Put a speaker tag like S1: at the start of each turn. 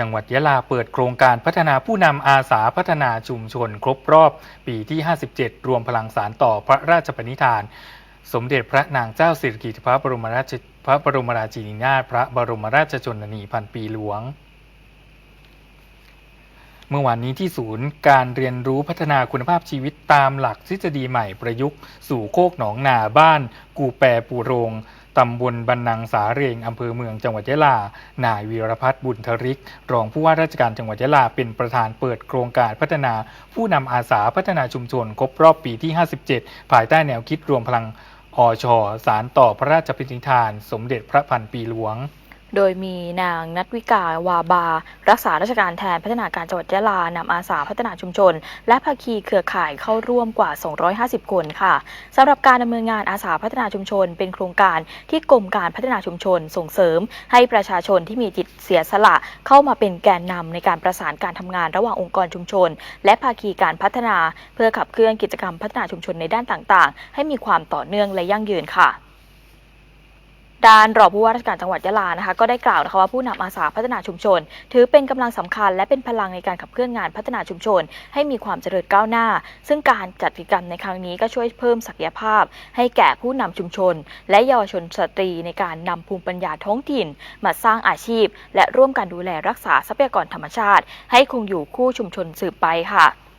S1: จังหวัดยะลาเปิดโครงการพัฒนาผู้นำอาสาพัฒนาชุมชนครบรอบปีที่ 57 รวมพลังสารต่อพระราชปณิธาน สมเด็จพระนางเจ้าสิริกิติ์พระบรมราชพระบรมราชินีนาถพระบรมราชชนนีพันปีหลวงเมื่อวานนี้ที่ศูนย์การเรียนรู้พัฒนาคุณภาพชีวิตตามหลักทฤษฎีใหม่ประยุกต์ สู่โคกหนองนาบ้าน กูแปรปูโรง ตำบลบันนังสาเรงอำเภอเมืองจังหวัดยะลา นายวีรพัฒน์บุญทริก รองผู้ว่าราชการจังหวัดยะลา เป็นประธานเปิดโครงการพัฒนา ผู้นำอาสาพัฒนาชุมชน ครบรอบปีที่ 57 ภายใต้แนวคิดรวมพลังอชสารต่อพระราชพิธีทาน สมเด็จพระพันปีหลวง
S2: โดยมีนางนัทวิกาวาบา รักษาราชการแทนพัฒนาการจังหวัดยะลานำอาสาพัฒนาชุมชน และภาคีเครือข่ายเข้าร่วมกว่า 250 คนค่ะสำหรับการดำเนินงานอาสาพัฒนาชุมชน เป็นโครงการที่กรมการพัฒนาชุมชน ส่งเสริม ให้ประชาชนที่มีจิตเสียสละเข้ามาเป็นแกนนำในการประสานการทำงานระหว่างองค์กรชุมชน และภาคีการพัฒนา เพื่อขับเคลื่อนกิจกรรมพัฒนาชุมชนในด้านต่างๆ ให้มีความต่อเนื่องและยั่งยืนค่ะ ด้านรองผู้ว่าราชการจังหวัดยะลานะคะก็ได้กล่าวนะคะว่าผู้นำอาสาพัฒนาชุมชน ถือเป็นกำลังสำคัญและเป็นพลังในการขับเคลื่อนงานพัฒนาชุมชน ให้มีความเจริญก้าวหน้า ซึ่งการจัดกิจกรรมในครั้งนี้ก็ช่วยเพิ่มศักยภาพ ให้แก่ผู้นำชุมชน และเยาวชนสตรีในการนำภูมิปัญญาท้องถิ่น มาสร้างอาชีพ และร่วมกันดูแลรักษาทรัพยากรธรรมชาติ ให้คงอยู่คู่ชุมชนสืบไปค่ะ